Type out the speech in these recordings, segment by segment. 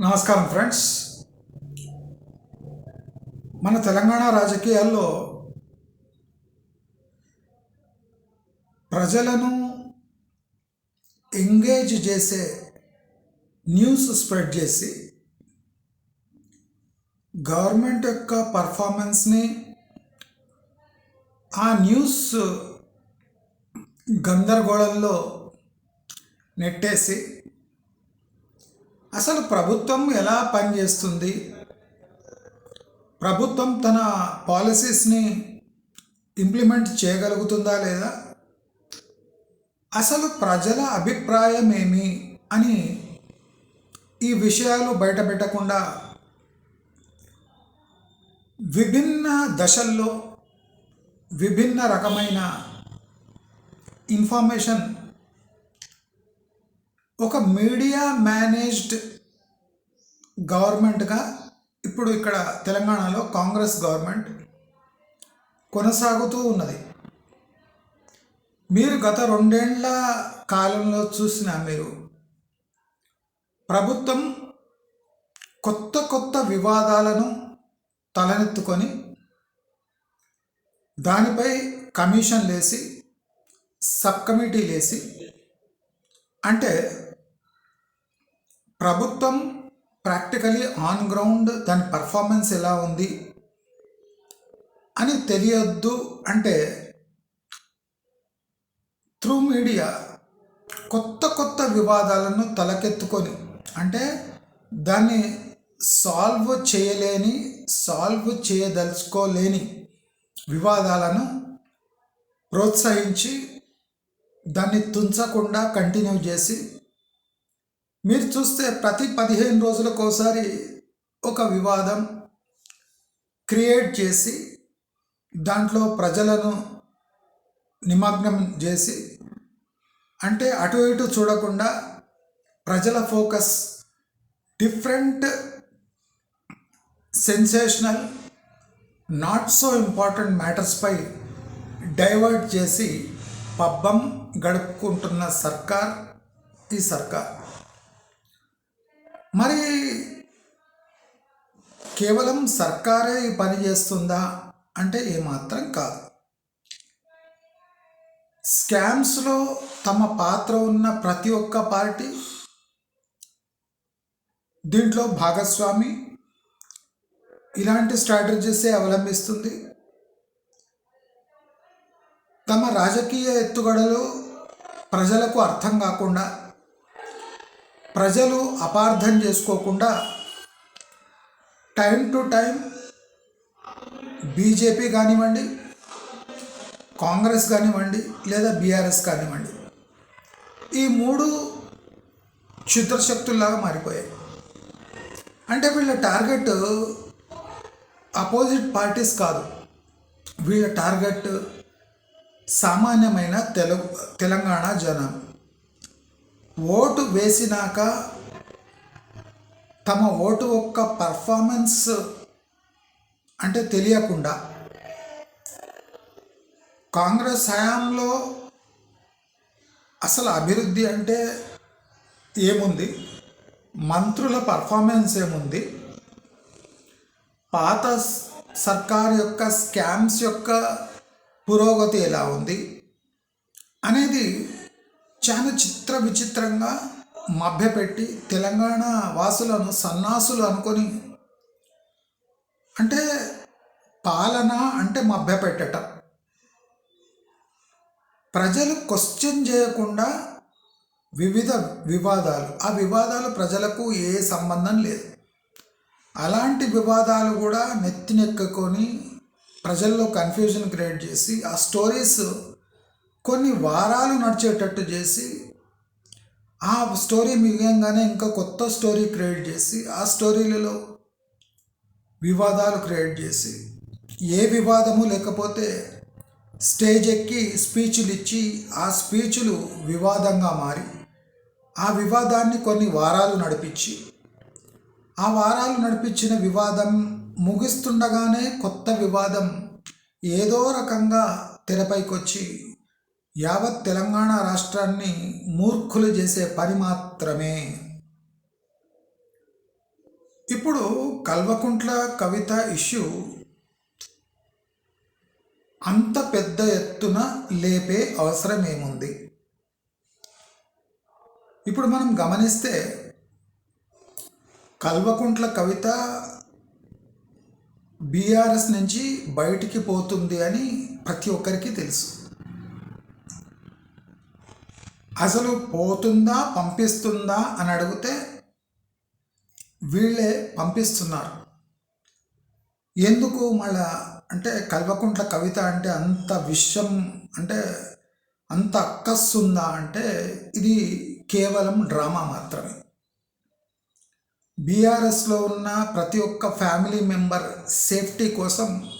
నమస్కారం ఫ్రెండ్స్. మన తెలంగాణ రాజకీయాల్లో ప్రజలను ఎంగేజ్ చేసే న్యూస్ స్ప్రెడ్ చేసి గవర్నమెంట్ యొక్క పర్ఫార్మెన్స్ని ఆ న్యూస్ గందరగోళంలో నెట్టేసి అసలు ప్రభుత్వం ఎలా పనిచేస్తుంది? ప్రభుత్వం తన పాలసీస్ని ఇంప్లిమెంట్ చేయగలుగుతుందా లేదా? అసలు ప్రజల అభిప్రాయం ఏమి అని ఈ విషయాలు బయటపెట్టకుండా విభిన్న దశల్లో విభిన్న రకమైన ఇన్ఫర్మేషన్ ఒక మీడియా మేనేజ్డ్ గవర్నమెంట్గా ఇప్పుడు ఇక్కడ తెలంగాణలో కాంగ్రెస్ గవర్నమెంట్ కొనసాగుతూ ఉన్నది. మీరు గత రెండేళ్ళ కాలంలో చూసిన మీరు ప్రభుత్వం కొత్త కొత్త వివాదాలను తలనెత్తుకొని దానిపై కమిషన్ లేసి సబ్ కమిటీ లేసి అంటే ప్రభుత్వం ప్రాక్టికలీ ఆన్ గ్రౌండ్ దాని పర్ఫార్మెన్స్ ఎలా ఉంది అని తెలియొద్దు అంటే త్రూ మీడియా కొత్త కొత్త వివాదాలను తలకెత్తుకొని అంటే దాన్ని సాల్వ్ చేయలేని సాల్వ్ చేయదలుచుకోలేని వివాదాలను ప్రోత్సహించి దాన్ని తుంచకుండా కంటిన్యూ చేసి మీరు చూస్తే ప్రతి పదిహేను రోజులకు ఒకసారి ఒక వివాదం క్రియేట్ చేసి దాంట్లో ప్రజలను నిమగ్నం చేసి అంటే అటు ఇటు చూడకుండా ప్రజల focus different sensational not so important మ్యాటర్స్పై divert చేసి పబ్బం గడుపుకుంటున్న సర్కార్ ఈ సర్కార్. మరి కేవలం సర్కారే ఈ పని చేస్తుందా అంటే ఏమాత్రం కాదు. స్కామ్స్లో తమ పాత్ర ఉన్న ప్రతి ఒక్క పార్టీ దీంట్లో భాగస్వామి ఇలాంటి స్ట్రాటజీసే అవలంబిస్తుంది. తమ రాజకీయ ఎత్తుగడలు ప్రజలకు అర్థం కాకుండా ప్రజలు అపార్థం చేసుకోకుండా టైం టు టైం బీజేపీ కానివ్వండి కాంగ్రెస్ కానివ్వండి లేదా బీఆర్ఎస్ కానివ్వండి ఈ మూడు క్షుద్రశక్తుల్లాగా మారిపోయాయి. అంటే వీళ్ళ టార్గెట్ అపోజిట్ పార్టీస్ కాదు. వీళ్ళ టార్గెట్ సామాన్యమైన తెలుగు తెలంగాణ జనం. ఓటు వేసినాక తమ ఓటు యొక్క పర్ఫార్మెన్స్ అంటే తెలియకుండా కాంగ్రెస్ హయాంలో అసలు అభివృద్ధి అంటే ఏముంది? మంత్రుల పర్ఫార్మెన్స్ ఏముంది? పాత సర్కార్ యొక్క స్కామ్స్ యొక్క పురోగతి ఎలా ఉంది? అనేది చాలా చిత్ర విచిత్రంగా మభ్యపెట్టి తెలంగాణ వాసులను సన్నాసులు అనుకొని అంటే పాలన అంటే మభ్యపెట్టటం. ప్రజలు క్వశ్చన్ చేయకుండా వివిధ వివాదాలు ఆ వివాదాలు ప్రజలకు ఏ సంబంధం లేదు. అలాంటి వివాదాలు కూడా నెత్తినెక్కుకొని ప్రజల్లో కన్ఫ్యూజన్ క్రియేట్ చేసి ఆ స్టోరీస్ కొన్ని వారాలు నడిచేటట్టు చేసి ఆ స్టోరీ మిగంగానే ఇంకా కొత్త స్టోరీ క్రియేట్ చేసి ఆ స్టోరీలలో వివాదాలు క్రియేట్ చేసి ఏ వివాదము లేకపోతే స్టేజ్ ఎక్కి స్పీచ్లు ఇచ్చి ఆ స్పీచ్లు వివాదంగా మారి ఆ వివాదాన్ని కొన్ని వారాలు నడిపించి ఆ వారాలు నడిపించిన వివాదం ముగిస్తుండగానే కొత్త వివాదం ఏదో రకంగా తెరపైకి వచ్చి యావత్ తెలంగాణ రాష్ట్రాన్ని మూర్ఖులు చేసే పని మాత్రమే. ఇప్పుడు కల్వకుంట్ల కవిత ఇష్యూ అంత పెద్ద ఎత్తున లేపే అవసరం ఏముంది ఇప్పుడు మనం గమనిస్తే కల్వకుంట్ల కవిత బీఆర్ఎస్ నుంచి బయటికి పోతుంది అని ప్రతి ఒక్కరికి తెలుసు. అసలు పోతుందా పంపిస్తుందా అని అడిగితే వీళ్ళే పంపిస్తున్నారు. ఎందుకు మళ్ళా అంటే కల్వకుంట్ల కవిత అంటే అంత విషయం అంటే అంత అక్కస్సుందా అంటే ఇది కేవలం డ్రామా మాత్రమే. బీఆర్ఎస్లో ఉన్న ప్రతి ఒక్క ఫ్యామిలీ మెంబర్ సేఫ్టీ కోసం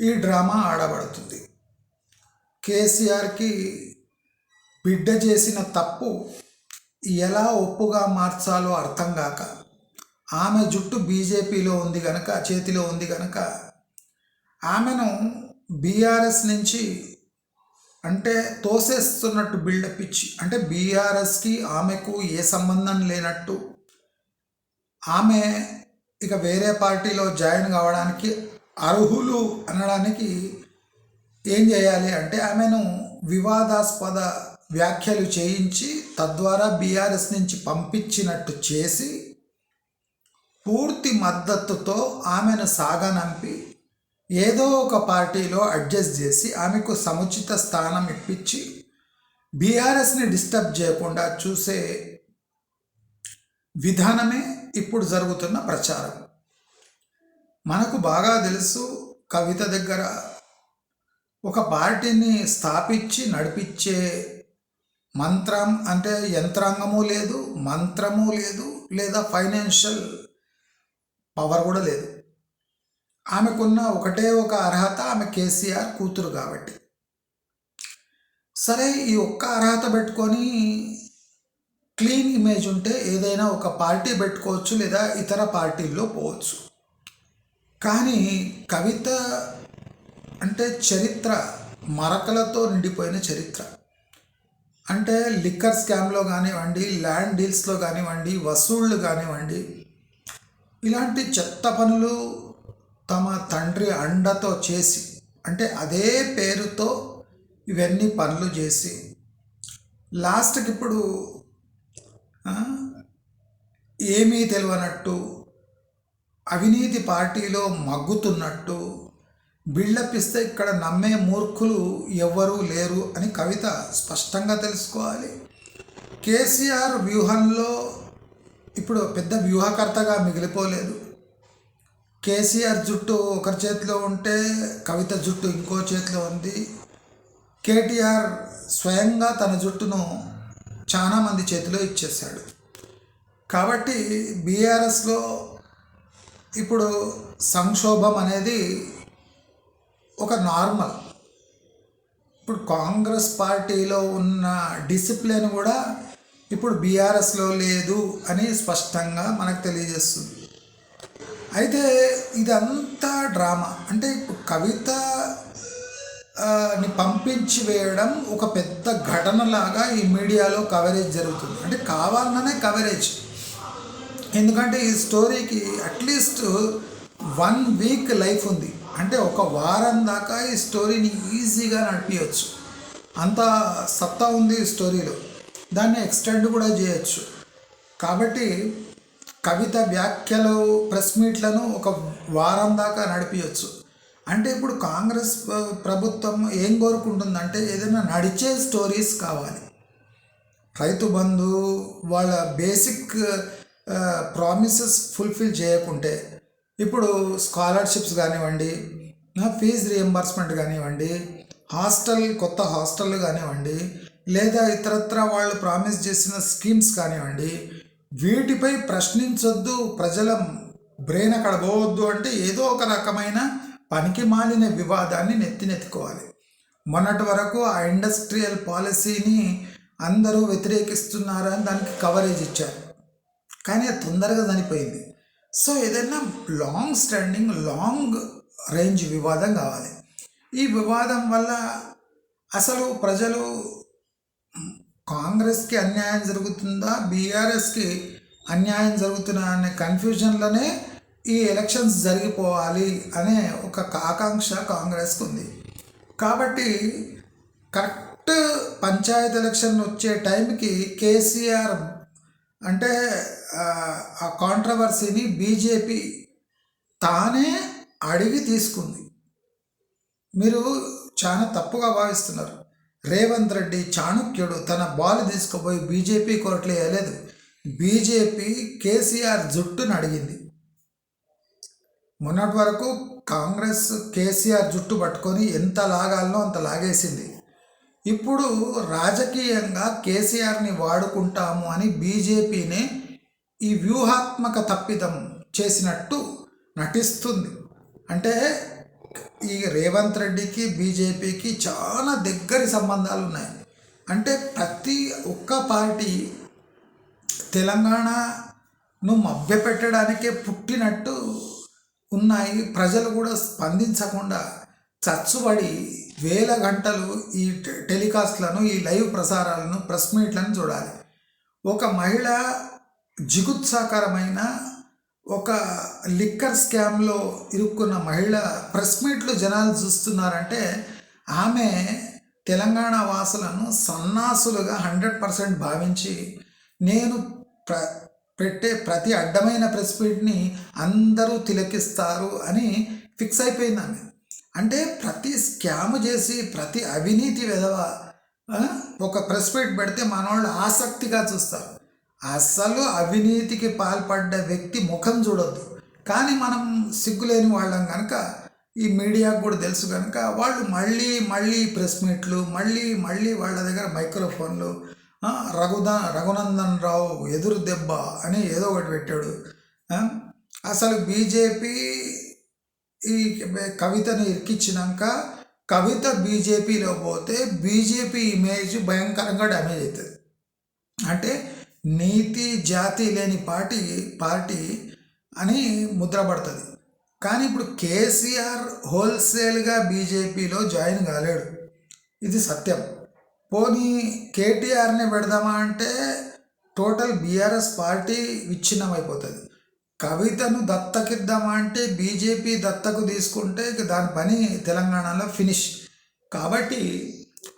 ఈ డ్రామా ఆడబడుతుంది. కేసీఆర్కి బిడ్డ చేసిన తప్పు ఎలా ఒప్పుగా మార్చాలో అర్థం కాక ఆమె జుట్టు బీజేపీలో ఉంది గనక చేతిలో ఉంది గనక ఆమెను బీఆర్ఎస్ నుంచి అంటే తోసేస్తున్నట్టు బిల్డప్ ఇచ్చి అంటే బీఆర్ఎస్కి ఆమెకు ఏ సంబంధం లేనట్టు ఆమె ఇక వేరే పార్టీలో జాయిన్ కావడానికి అర్హులు అనడానికి ఏం చేయాలి అంటే ఆమెను వివాదాస్పద వ్యాఖ్యలు చేయించి తద్వారా బీఆర్ఎస్ నుంచి పంపించినట్టు చేసి పూర్తి మద్దతుతో ఆమెను సాగనంపి ఏదో ఒక పార్టీలో అడ్జస్ట్ చేసి ఆమెకు సముచిత స్థానం ఇప్పించి బీఆర్ఎస్ని డిస్టర్బ్ చేయకుండా చూసే విధానమే ఇప్పుడు జరుగుతున్న ప్రచారం. మనకు బాగా తెలుసు కవిత దగ్గర ఒక పార్టీని స్థాపించి నడిపించే మంత్రం అంటే యంత్రాంగము లేదు మంత్రము లేదు లేదా ఫైనాన్షియల్ పవర్ కూడా లేదు. ఆమెకున్న ఒకటే ఒక అర్హత ఆమె కేసీఆర్ కూతురు కాబట్టి. సరే ఈ ఒక్క అర్హత పెట్టుకొని క్లీన్ ఇమేజ్ ఉంటే ఏదైనా ఒక పార్టీ పెట్టుకోవచ్చు లేదా ఇతర పార్టీల్లో పోవచ్చు. కానీ కవిత అంటే చరిత్ర మరకలతో నిండిపోయిన చరిత్ర. అంటే లిక్కర్ స్కామ్లో కానివ్వండి ల్యాండ్ డీల్స్లో కానివ్వండి వసూళ్ళు కానివ్వండి ఇలాంటి చెత్త పనులు తమ తండ్రి అండతో చేసి అంటే అదే పేరుతో ఇవన్నీ పనులు చేసి లాస్ట్కి ఇప్పుడు ఏమీ తెలియనట్టు అవినీతి పార్టీలో మగ్గుతున్నట్టు బిల్డప్ ఇస్తే ఇక్కడ నమ్మే మూర్ఖులు ఎవ్వరూ లేరు అని కవిత స్పష్టంగా తెలుసుకోవాలి. కేసీఆర్ వ్యూహంలో ఇప్పుడు పెద్ద వ్యూహకర్తగా మిగిలిపోలేదు. కేసీఆర్ జుట్టు ఒకరి చేతిలో ఉంటే కవిత జుట్టు ఇంకో చేతిలో ఉంది. కేటీఆర్ స్వయంగా తన జుట్టును చాలా మంది చేతిలో ఇచ్చేశాడు. కాబట్టి బీఆర్ఎస్లో ఇప్పుడు సంక్షోభం అనేది ఒక నార్మల్. ఇప్పుడు కాంగ్రెస్ పార్టీలో ఉన్న డిసిప్లిన్ కూడా ఇప్పుడు బీఆర్ఎస్లో లేదు అని స్పష్టంగా మనకు తెలియజేస్తుంది. అయితే ఇదంతా డ్రామా. అంటే ఇప్పుడు కవిత ని పంపించి వేయడం ఒక పెద్ద ఘటనలాగా ఈ మీడియాలో కవరేజ్ జరుగుతుంది. అంటే కావాలనే కవరేజ్. ఎందుకంటే ఈ స్టోరీకి అట్లీస్ట్ వన్ వీక్ లైఫ్ ఉంది. అంటే ఒక వారం దాకా ఈ స్టోరీని ఈజీగా నడిపించవచ్చు అంత సత్తా ఉంది ఈ స్టోరీలో. దాన్ని ఎక్స్టెండ్ కూడా చేయొచ్చు. కాబట్టి కవిత వ్యాఖ్యలు ప్రెస్ మీట్లను ఒక వారం దాకా నడిపించవచ్చు అంటే ఇప్పుడు కాంగ్రెస్ ప్రభుత్వం ఏం కోరుకుంటుందంటే ఏదైనా నడిచే స్టోరీస్ కావాలి. రైతు బంధు వాళ్ళ బేసిక్ ప్రామిసెస్ ఫుల్ఫిల్ చేయకుంటే ఇప్పుడు స్కాలర్షిప్స్ కానివ్వండి ఫీజు రియంబర్స్మెంట్ కానివ్వండి హాస్టల్ కొత్త హాస్టల్ కానివ్వండి లేదా ఇతరత్ర వాళ్ళు ప్రామిస్ చేసిన స్కీమ్స్ కానివ్వండి వీటిపై ప్రశ్నించొద్దు ప్రజల బ్రెయిన్ అక్కడ పోవద్దు అంటే ఏదో ఒక రకమైన పనికి మాలిన వివాదాన్ని నెత్తినెత్తుకోవాలి. మొన్నటి వరకు ఆ ఇండస్ట్రియల్ పాలసీని అందరూ వ్యతిరేకిస్తున్నారని దానికి కవరేజ్ ఇచ్చారు. కానీ తొందరగా చనిపోయింది. సో ఏదైనా లాంగ్ స్టాండింగ్ లాంగ్ రేంజ్ వివాదం కావాలి. ఈ వివాదం వల్ల అసలు ప్రజలు కాంగ్రెస్కి అన్యాయం జరుగుతుందా బీఆర్ఎస్కి అన్యాయం జరుగుతుందా అనే కన్ఫ్యూజన్లోనే ఈ ఎలక్షన్స్ జరిగిపోవాలి అనే ఒక ఆకాంక్ష కాంగ్రెస్కి ఉంది. కాబట్టి కరెక్ట్ పంచాయత్ ఎలక్షన్ వచ్చే టైంకి కేసీఆర్ అంటే ఆ, కాంట్రవర్సీని బీజేపీ తానే అడిగి తీసుకుంది. మీరు చాలా తప్పుగా భావిస్తున్నారు. రేవంత్ రెడ్డి చాణుక్యుడు తన బాల్ తీసుకుపోయి బీజేపీ కోర్టులో వేయలేదు. బీజేపీ కేసీఆర్ జుట్టును అడిగింది. మొన్నటి వరకు కాంగ్రెస్ కేసీఆర్ జుట్టు పట్టుకొని ఎంత లాగాలనో అంత లాగేసింది. ఇప్పుడు రాజకీయంగా కేసీఆర్ని వాడుకుంటాము అని బీజేపీనే ఈ వ్యూహాత్మక తప్పిదం చేసినట్టు నటిస్తుంది. అంటే ఈ రేవంత్ రెడ్డికి బీజేపీకి చాలా దగ్గరి సంబంధాలు ఉన్నాయి అంటే ప్రతి ఒక్క పార్టీ తెలంగాణను మభ్యపెట్టడానికే పుట్టినట్టు ఉన్నాయి. ప్రజలు కూడా స్పందించకుండా చచ్చుబడి వేల గంటలు ఈ టె- టెలికాస్ట్లను ఈ లైవ్ ప్రసారాలను ప్రెస్ మీట్లను చూడాలి. ఒక మహిళ జిగుత్సాకరమైన ఒక లిక్కర్ స్కామ్లో ఇరుక్కున్న మహిళ ప్రెస్ మీట్లు జనాలు చూస్తున్నారంటే ఆమె తెలంగాణ వాసులను సన్నాసులుగా హండ్రెడ్ పర్సెంట్ భావించి నేను ప్ర పెట్టే ప్రతి అడ్డమైన ప్రెస్ మీట్ని అందరూ తిలకిస్తారు అని ఫిక్స్ అయిపోయింది ఆమె. అంటే ప్రతి స్కామ్ చేసి ప్రతి అవినీతి విధవ ఒక ప్రెస్ మీట్ పెడితే మనవాళ్ళు ఆసక్తిగా చూస్తారు. అసలు అవినీతికి పాల్పడ్డ వ్యక్తి ముఖం చూడొద్దు. కానీ మనం సిగ్గులేని వాళ్ళం కనుక ఈ మీడియాకు కూడా తెలుసు కనుక వాళ్ళు మళ్ళీ మళ్ళీ ప్రెస్ మీట్లు మళ్ళీ మళ్ళీ వాళ్ళ దగ్గర మైక్రోఫోన్లు రఘుద రఘుదా రఘునందన్ రావు ఎదురు దెబ్బ అని ఏదో ఒకటి పెట్టాడు. అసలు బీజేపీ ఈ కవితను ఇరికిచ్చినాక కవిత బీజేపీలో పోతే బీజేపీ ఇమేజ్ భయంకరంగా డ్యామేజ్ అవుతుంది అంటే నీతి జాతి లేని పార్టీ పార్టీ అని ముద్రపడుతుంది కానీ ఇప్పుడు కేసీఆర్ హోల్సేల్గా బీజేపీలో జాయిన్ కాలేడు. ఇది సత్యం. పోనీ కేటీఆర్ని పెడదామా అంటే టోటల్ బీఆర్ఎస్ పార్టీ విచ్ఛిన్నమైపోతుంది. కవితను దత్తకిద్దామా అంటే బీజేపీ దత్తకు తీసుకుంటే ఇక దాని పని తెలంగాణలో ఫినిష్. కాబట్టి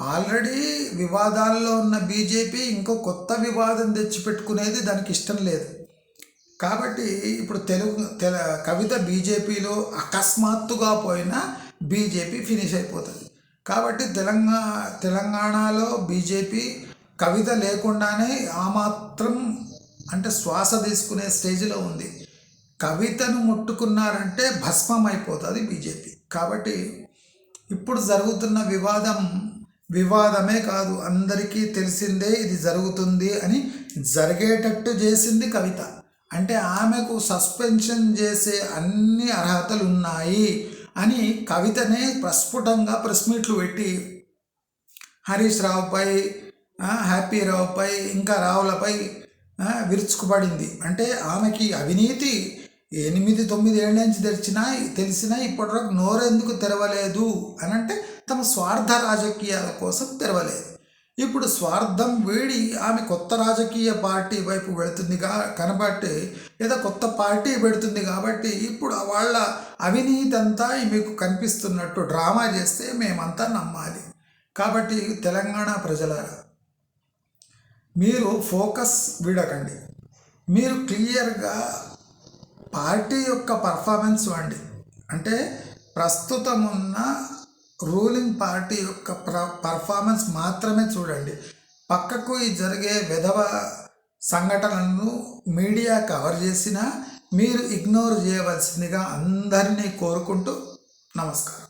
ఆల్రెడీ వివాదాల్లో ఉన్న బీజేపీ ఇంకో కొత్త వివాదం తెచ్చిపెట్టుకునేది దానికి ఇష్టం లేదు. కాబట్టి ఇప్పుడు తెలుగు తెల కవిత బీజేపీలో అకస్మాత్తుగా పోయినా బీజేపీ ఫినిష్ అయిపోతుంది. కాబట్టి తెలంగాణ తెలంగాణలో బీజేపీ కవిత లేకుండానే ఆ మాత్రం అంటే శ్వాస తీసుకునే స్టేజ్లో ఉంది. కవితను ముట్టుకున్నారంటే భస్మం అయిపోతుంది బీజేపీ. కాబట్టి ఇప్పుడు జరుగుతున్న వివాదం వివాదమే కాదు అందరికీ తెలిసిందే ఇది జరుగుతుంది అని జరిగేటట్టు చేసింది కవిత. అంటే ఆమెకు సస్పెన్షన్ చేసే అన్ని అర్హతలు ఉన్నాయి అని కవితనే ప్రస్ఫుటంగా ప్రెస్ మీట్లు పెట్టి హరీష్ రావుపై హ్యాపీ రావుపై ఇంకా రావులపై విరుచుకుపడింది. అంటే ఆమెకి అవినీతి ఎనిమిది తొమ్మిది ఏళ్ళ నుంచి తెరిచినా తెలిసినా ఇప్పటివరకు నోరెందుకు తెరవలేదు అని అంటే తమ స్వార్థ రాజకీయాల కోసం తెరవలేదు. ఇప్పుడు స్వార్థం వీడి ఆమె కొత్త రాజకీయ పార్టీ వైపు వెళుతుందిగా కనబట్టి లేదా కొత్త పార్టీ పెడుతుంది కాబట్టి ఇప్పుడు వాళ్ళ అవినీతి అంతా మీకు కనిపిస్తున్నట్టు డ్రామా చేస్తే మేమంతా నమ్మాలి. కాబట్టి తెలంగాణ ప్రజలారా మీరు ఫోకస్ విడకండి. మీరు క్లియర్గా పార్టీ యొక్క పర్ఫార్మెన్స్ వండి అంటే ప్రస్తుతం ఉన్న రూలింగ్ పార్టీ యొక్క ప్ర పర్ఫార్మెన్స్ మాత్రమే చూడండి. పక్కకు ఈ జరిగే విధవ సంఘటనలను మీడియా కవర్ చేసినా మీరు ఇగ్నోర్ చేయవలసిందిగా అందరినీ కోరుకుంటూ నమస్కారం.